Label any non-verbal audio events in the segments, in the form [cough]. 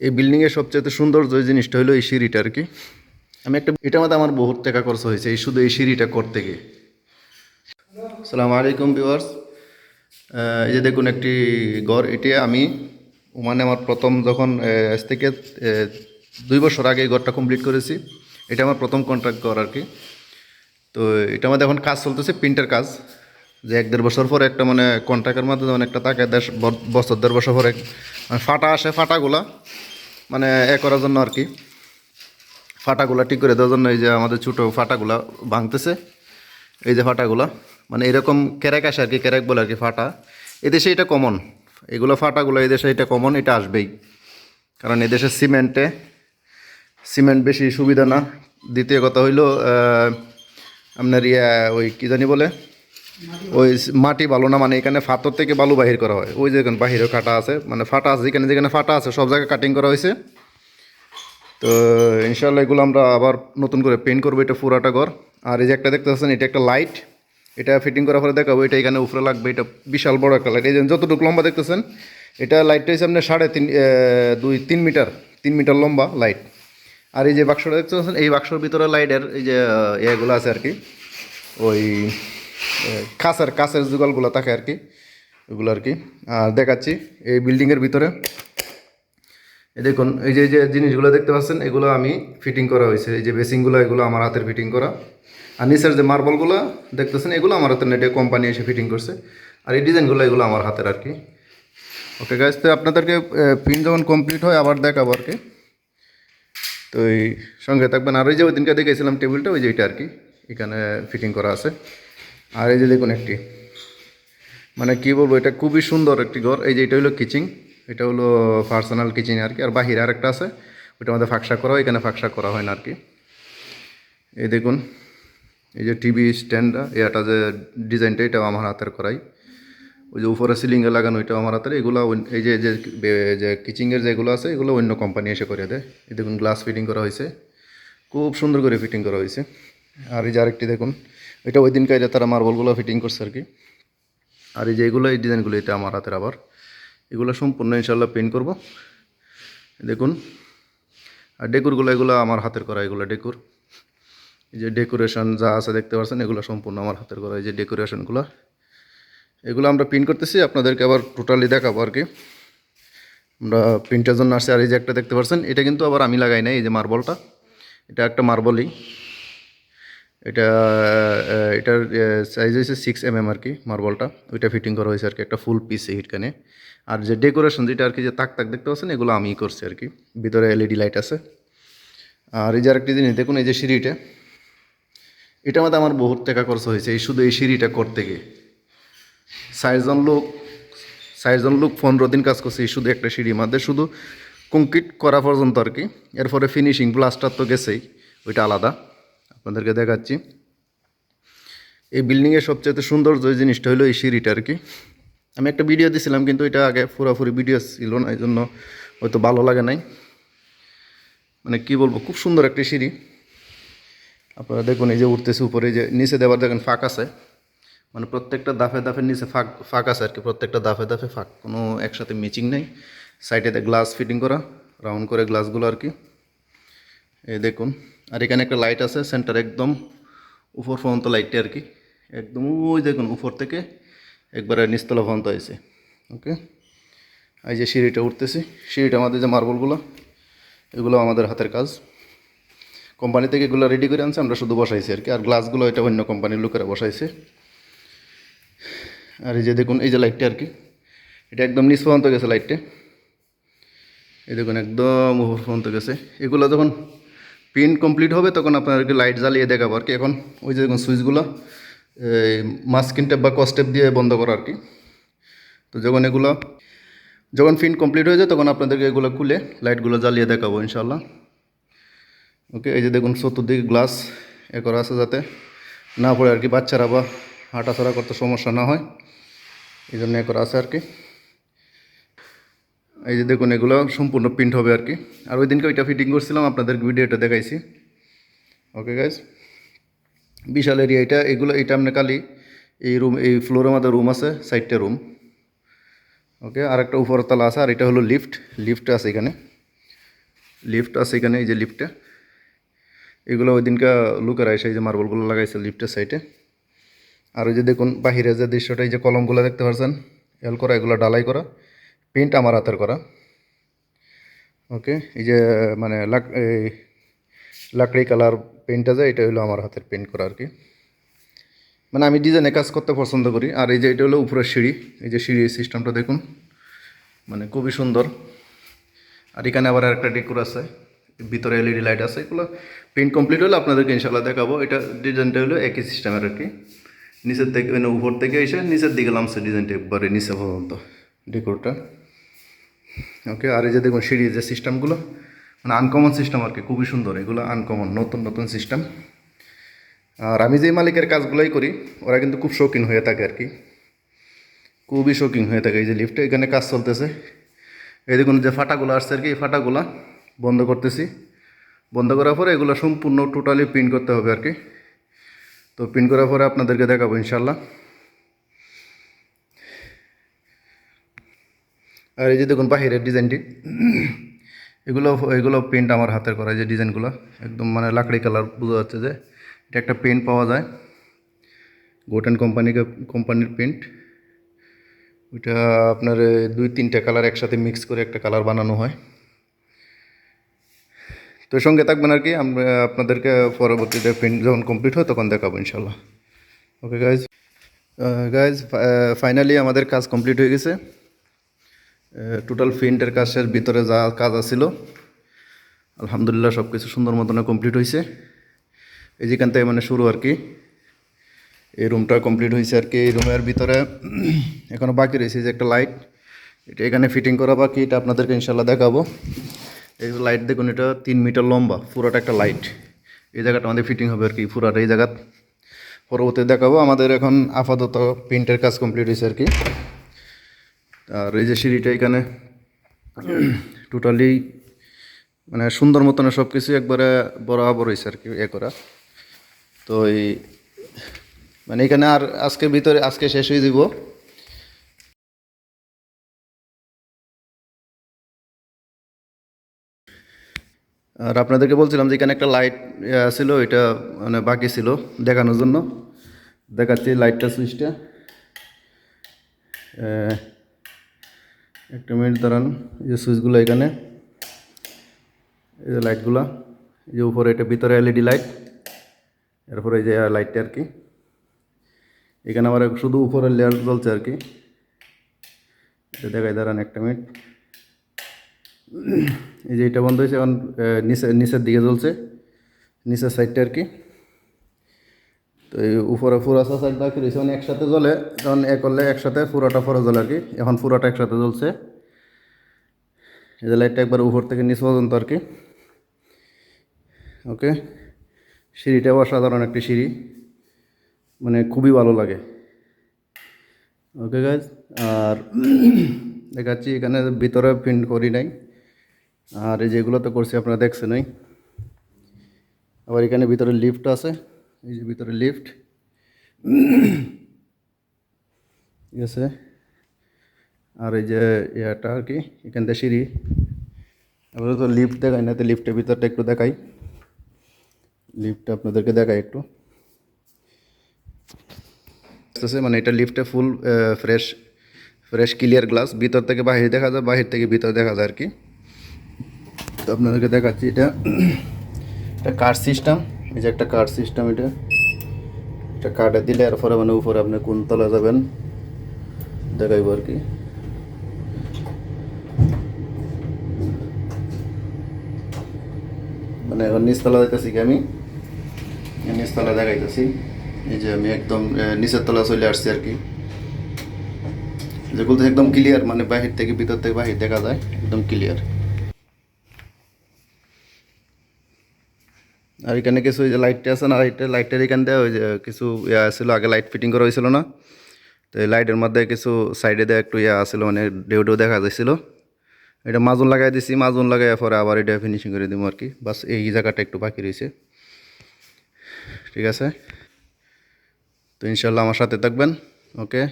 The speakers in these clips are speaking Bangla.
এই বিল্ডিংয়ের সবচেয়ে সুন্দর যে জিনিসটা হলো এই সিঁড়িটা আর কি। আমি একটা এটার মধ্যে আমার বহুত টাকা খরচ হয়েছে, এই শুধু এই সিঁড়িটা করতে গিয়ে। সালাম আলাইকুম ভিউয়ার্স এই যে দেখুন একটি ঘর, এটি আমি মানে আমার প্রথম যখন আজ থেকে দুই বছর আগে এই ঘরটা কমপ্লিট করেছি। এটা আমার প্রথম কন্ট্রাক্ট ঘর আর কি। তো এটা আমাদের এখন কাজ চলতেছে, প্রিন্টের কাজ। যে এক দেড় বছর পরে একটা মানে কন্ট্রাক্টের মাধ্যমে একটা তাকে ব- বছর দেড় বছর পরে মানে ফাটা আসে ফাটাগুলা। মানে এ করার জন্য আর কি। ফাটাগুলা ঠিক করে দেওয়ার জন্য এই যে আমাদের ছোটো ফাটাগুলা ভাঙতেছে। এই যে ফাটাগুলা মানে এরকম ক্যারেক আসে আর কি ক্যারেক বলে আর কি ফাটা। এদেশে এটা কমন এগুলো ফাটাগুলো এদেশে এটা কমন এটা আসবেই। কারণ এদেশে সিমেন্টে, সিমেন্ট বেশি সুবিধা না। দ্বিতীয় কথা হইল আপনার ইয়া, ওই কী জানি বলে? ওই মাটি ভালো না মানে এখানে ফাতর থেকে বালু বাহির করা হয়। ওই যেখানে বাহিরে কাটা আছে মানে ফাটা আছে, যেখানে যেখানে ফাটা আছে, সব জায়গায় কাটিং করা হয়েছে। তো ইনশাল্লাহ এগুলো আমরা আবার নতুন করে পেন্ট করব, এটা পুরাটা ঘর। আর এই যে একটা দেখতে পাচ্ছেন এটা একটা লাইট এটা ফিটিং করার পরে দেখাবো, এটা এখানে উপরে লাগবে, এটা বিশাল বড় একটা লাইট এই যে যতটুকু লম্বা দেখতেছেন, এটা লাইটটা হিসেবে আপনার সাড়ে তিন দুই, তিন মিটার তিন মিটার লম্বা লাইট আর এই যে বাক্সটা দেখতে পাচ্ছেন এই বাক্সর ভিতরে লাইটের এই যে ইয়েগুলো আছে আর কি। ওই কাঁচের কাঁচের যুগলগুলো থাকে আর কি, ওগুলো আর কি। আর দেখাচ্ছি এই বিল্ডিংয়ের ভিতরে। দেখুন, এই যে যে জিনিসগুলো দেখতে পাচ্ছেন, এগুলো আমি ফিটিং করা হয়েছে। এই যে বেসিংগুলো এগুলো আমার হাতের ফিটিং করা। আর নিচের যে মার্বলগুলো দেখতেছেন, এগুলো আমার হাতের নেটে কোম্পানি এসে ফিটিং করছে। আর এই ডিজাইনগুলো এগুলো আমার হাতের আর কি। ওকে গাছ তো আপনাদেরকে প্রিন্ট যখন কমপ্লিট হয়, আবার দেখাবো আর কি। তো এই সঙ্গে থাকবেন। আর ওই যে ওই দিনকে দেখেছিলাম টেবিলটা, ওই যে এটা আর কি, এখানে ফিটিং করা আছে। আর এই যে দেখুন একটি মানে কি বলব, এটা খুবই সুন্দর একটি ঘর। এই যে এটা হলো কিচিং এটা হলো পার্সোনাল কিচেন আর কি। আর বাহিরে আরেকটা আছে ওইটা আমাদের ফাঁকশা করা হয়, এখানে ফাঁকশা করা হয় না আর কি। এই দেখুন, এই যে টিভি স্ট্যান্ডটা এটা যে ডিজাইনটা এটাও আমার হাতের করাই। ওই যে উপরে সিলিংয়ে লাগানো, এটাও আমার হাতের। এগুলো এই যে যে কিচিংয়ের যেগুলো আছে, এগুলো অন্য কোম্পানি এসে করে দেয়। এই দেখুন গ্লাস ফিটিং করা হয়েছে। খুব সুন্দর করে ফিটিং করা হয়েছে। আর এই যে আরেকটি দেখুন এটা ওই দিনকে যে তারা মার্বলগুলো ফিটিং করছে আর কি আর এই যে এগুলো, এই ডিজাইনগুলো, এটা আমার হাতের আবার। এগুলো সম্পূর্ণ ইনশাল্লাহ পেন্ট করব। দেখুন। আর ডেকুরগুলো, এগুলো আমার হাতের করা, এগুলো ডেকুর। এই যে ডেকোরেশন যা আছে দেখতে পাচ্ছেন, এগুলো সম্পূর্ণ আমার হাতের করা, এই যে ডেকোরেশনগুলো। এগুলো আমরা প্রিন্ট করতেছি, আপনাদেরকে আবার টোটালি দেখাবো আর কি আমরা প্রিন্টের জন্য আসছি, আর এই যে একটা দেখতে পাচ্ছেন, এটা কিন্তু আবার আমি লাগাই নাই, এই যে মার্বলটা। এটা একটা মার্বলই। এটা এটার সাইজ হয়েছে সিক্স এম এম আর কি মার্বলটা ওইটা ফিটিং করা হয়েছে আর কি, একটা ফুল পিস হিটখানে আর যে ডেকোরেশন যেটা আর কি, যে তাক তাক দেখতে পাচ্ছেন, এগুলো আমিই করছি আর কি। ভিতরে এলইডি লাইট আছে। আর এই যে আরেকটি জিনিস, দেখুন এই যে সিঁড়িটা। এটা মধ্যে আমার বহুত টাকা খরচ হয়েছে, এই শুধু এই সিঁড়িটা করতে গিয়ে। ষাটজন লোক ষাটজন লোক পনেরো দিন কাজ করছে, এই শুধু একটা সিঁড়ির মধ্যে শুধু কংক্রিট করা পর্যন্ত আর কি। এরপরে ফিনিশিং প্লাস্টার তো গেছেই, ওইটা আলাদা। আপনাদেরকে দেখাচ্ছি। এই বিল্ডিংয়ের সবচেয়ে সুন্দর যে জিনিসটা হলো এই সিঁড়িটা আর কি। আমি একটা ভিডিও দিছিলাম, কিন্তু এটা আগে পুরোপুরি ভিডিও ছিল না এই জন্য হয়তো ভালো লাগে নাই। মানে কি বলব, খুব সুন্দর একটি সিঁড়ি। আপনারা দেখুন, এই যে উঠতেছে উপরে যে নিচে দেওয়ার দেখেন ফাঁক আছে। মানে প্রত্যেকটা দাফে দাফের নিচে ফাঁক ফাঁক আছে আর কি, প্রত্যেকটা দাফে দাফে ফাঁক। কোনো একসাথে ম্যাচিং নেই। সাইডেতে গ্লাস ফিটিং করা রাউন্ড করে গ্লাসগুলো আর কি। এই দেখুন। আর এখানে একটা লাইট আছে সেন্টার একদম উপর পর্যন্ত লাইটটা আর কি। একদম ওই দেখুন, উপর থেকে একবারে নিচতলা পর্যন্ত আছে ওকে এই যে সিঁড়িটা উঠতেছি, সিঁড়িটা আমাদের যে মার্বলগুলো, এগুলো আমাদের হাতের কাজ। কোম্পানি থেকে এগুলো রেডি করে আনছে, আমরা শুধু বসাইছি আর কি। আর গ্লাসগুলো এটা অন্য কোম্পানির লোকেরা বসাইছে। আর এই যে দেখুন, এই যে লাইটটা আর কি। এটা একদম নিচ পর্যন্ত গেছে লাইটটা এই দেখুন, একদম উপর পর্যন্ত গেছে। এগুলো যখন প্রিন্ট কমপ্লিট হবে, তখন আপনাদেরকে লাইট জ্বালিয়ে দেখাবো আর কি। এখন ওই যে দেখুন সুইচগুলো মাস্কিন টেপ বা কস্টেপ দিয়ে বন্ধ করা আর কি। তো যখন এগুলো, যখন প্রিন্ট কমপ্লিট হয়ে যায়, তখন আপনাদেরকে এগুলো খুলে লাইটগুলো জ্বালিয়ে দেখাবো ইনশাল্লাহ ওকে, এই যে দেখুন চতুর্দিকে গ্লাস এ করা আছে যাতে না পড়ে আর কি, বাচ্চারা বা হাঁটাচড়া করতে সমস্যা না হয়, এই জন্য এ করা আছে আর কি। এই যে দেখুন, এগুলো সম্পূর্ণ প্রিন্ট হবে আর কি। আর ওই দিনকে ওইটা ফিটিং করছিলাম আপনাদের ভিডিওটা দেখাইছি। ওকে গাইজ বিশাল এরিয়া এটা। এগুলো, এটা আপনার খালি এই রুম এই ফ্লোরের মধ্যে রুম আছে সাইডটা রুম ওকে আর একটা উপরতলা আছে, আর এটা হলো লিফট লিফট আছে এখানে। লিফট আছে এখানে, এই যে লিফটে এগুলো ওই দিনকে লুকের আসে এই যে মার্বলগুলো লাগাইছে লিফটের সাইডে আর ওই যে দেখুন বাহিরে যে দৃশ্যটা, এই যে কলমগুলো দেখতে পাচ্ছেন এল করা, এগুলো ডালাই করা। পেন্ট আমার হাতের করা। ওকে, এই যে মানে লাক, এই লাকড়ি কালার পেন্টটা যায় এটা হলো আমার হাতের পেন্ট করা আর কি। মানে আমি ডিজাইনে কাজ করতে পছন্দ করি, আর এই যে, এটা হলো উপরের সিঁড়ি, এই যে সিঁড়ি সিস্টেমটা দেখুন মানে খুবই সুন্দর। আর এখানে আবার একটা ডেকোর আছে, ভিতরে এলইডি লাইট আছে, এগুলো পেন্ট কমপ্লিট হলে আপনাদেরকে ইনশাল্লাহ দেখাবো। এটা ডিজাইনটা হলো একই সিস্টেমের আর কি। নিচের থেকে মানে উপর থেকে এসে, নিচের দিকে নামছে ডিজাইনটা একবারে নিচে পর্যন্ত ডেকোরটা ওকে আর এই যে দেখুন সিঁড়ির যে সিস্টেমগুলো মানে আনকমন সিস্টেম আর কি, খুবই সুন্দর। এগুলো আনকমন নতুন নতুন সিস্টেম আর আমি যে মালিকের কাজগুলোই করি, ওরা কিন্তু খুব শৌখিন হয়ে থাকে আর কি। খুবই শৌখিন হয়ে থাকে। এই যে লিফটে এখানে কাজ চলতেছে। এই দেখুন যে ফাটাগুলো আসছে আর কি, এই ফাটাগুলা বন্ধ করতেছি। বন্ধ করার পরে এগুলো সম্পূর্ণ টোটালি প্রিন্ট করতে হবে আর কি। তো প্রিন্ট করার পরে আপনাদেরকে দেখাবো ইনশাল্লাহ আর এই যে দেখুন বাহিরের ডিজাইনটি, এগুলো এগুলো পেন্ট আমার হাতের করা যে ডিজাইনগুলো, একদম মানে লাকড়ি কালার বোঝা যাচ্ছে যে এটা একটা পেন্ট পাওয়া যায়। গোটেন কোম্পানিকে কোম্পানির পেন্ট ওইটা আপনার দুই তিনটা কালার একসাথে মিক্স করে একটা কালার বানানো হয়। তো এর সঙ্গে থাকবেন আর কি, আমরা আপনাদেরকে পরবর্তীতে পেন্ট যখন কমপ্লিট হয় তখন দেখাবো ইনশাল্লাহ ওকে গাইজ গাইজ ফাইনালি আমাদের কাজ কমপ্লিট হয়ে গেছে। টোটাল পেন্টের কাজের ভিতরে যা কাজ আছিল, আলহামদুলিল্লাহ সব কিছু সুন্দর মতনে কমপ্লিট হয়েছে এই যেখান থেকে মানে শুরু আর কি। এই রুমটা কমপ্লিট হয়েছে আর কি। এই রুমের ভিতরে [clears throat] এখনও বাকি রয়েছে যে একটা লাইট এটা এখানে ফিটিং করা বাকি, এটা আপনাদেরকে ইনশাল্লাহ দেখাবো। এই লাইট দেখুন, এটা তিন মিটার লম্বা, পুরোটা একটা লাইট এই জায়গাটা আমাদের ফিটিং হবে আর কি, পুরাটা এই জায়গা পরবর্তী দেখাবো, আমাদের এখন আপাতত প্রিন্টের কাজ কমপ্লিট হয়েছে আর কি। আর এই যে সিঁড়িটা এখানে টোটালি মানে সুন্দর মতন সব কিছু একবারে বরাবর হয়েছে আর কি, এ করা। তো এই মানে এখানে আর আজকে ভিতরে, আজকে শেষ হয়ে দিব আর আপনাদেরকে বলছিলাম যে এখানে একটা লাইট ছিল, এটা মানে বাকি ছিল দেখানোর জন্য। দেখাচ্ছি লাইটটা সুইচটা একটা মিনিট দাঁড়ান এই যে সুইচগুলো এখানে এই যে লাইটগুলা এই যে উপরে এটা ভিতরে এলইডি লাইট এরপরে এই যে লাইটটা আর কি। এখানে আমার শুধু উপরে লেয়ার জ্বলছে আর কি। এটা দেখাই দাঁড়ান একটা মিনিট। এই যে এটা বন্ধ হয়েছে এখন আহ, নিচে নিচের দিকে জ্বলছে নিচের সাইডটা আর কি। তো এই উপরে ফুরাসা সাইড বাকি রয়েছে মানে একসাথে জ্বলে তখন এ করলে একসাথে পুরোটা ফরে জ্বলে আর কি। এখন পুরোটা একসাথে জ্বলছে। এই যে লাইটটা একবার উপর থেকে নিচ পর্যন্ত আর কি। ওকে? সিঁড়িটাও অসাধারণ একটি সিঁড়ি। মানে খুবই ভালো লাগে। ওকে গাছ আর [clears throat] দেখাচ্ছি, এখানে ভিতরে প্রিন্ট করি নাই। আর এই যেগুলো তো করছি আপনারা দেখছেনই। আবার এখানে ভিতরে লিফট আছে। এই যে ভিতরে লিফট ঠিক আছে? আর এই যে ইয়াটা আর কি, এখান থেকে সিঁড়ি। আমরা তো লিফট দেখাই না, তো লিফটের ভিতরটা একটু দেখাই। লিফটটা আপনাদেরকে দেখাই একটু। আসতেছে মানে এটা লিফটে full fresh fresh clear glass ভিতর থেকে বাহির দেখা যায়, বাহির থেকে ভিতর দেখা যায় আর কি। তো আপনাদেরকে দেখাচ্ছি এটা। এটা কার্ড সিস্টেম এই যে একটা কার্ড সিস্টেম এটা। এটা কার্ডে দিলে এরপরে মানে উপরে আপনি কোন তলা যাবেন, দেখাইব আর কি। মানে এখন নিচতলা যাইতেছি কি আমি? নিচতলা দেখাইতেছি। এই যে আমি একদম নিচের তলা চলে আসছি আর কি। যেগুলো একদম ক্লিয়ার মানে বাহির থেকে ভিতর থেকে বাহির দেখা যায়, একদম ক্লিয়ার আর এখানে কিছু যে লাইটটা আছে না লাইটটা লাইটের এখান দিয়ে ওই যে কিছু ইয়া ছিল আগে লাইট ফিটিং করা হয়েছিল না। তো এই লাইটের মধ্যে কিছু সাইডে দিয়ে একটু ইয়া আছিল মানে ডেউ ডেউ দেখা যাচ্ছিল এটা মাজুন লাগাই দিছি, মাজুন লাগাই পরে আবার এটা ফিনিশিং করে দিব আর কি বাস এই জায়গাটা একটু বাকি রয়েছে ঠিক আছে? তো ইনশাল্লাহ আমার সাথে থাকবেন। ওকে?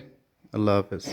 আল্লাহ হাফেজ।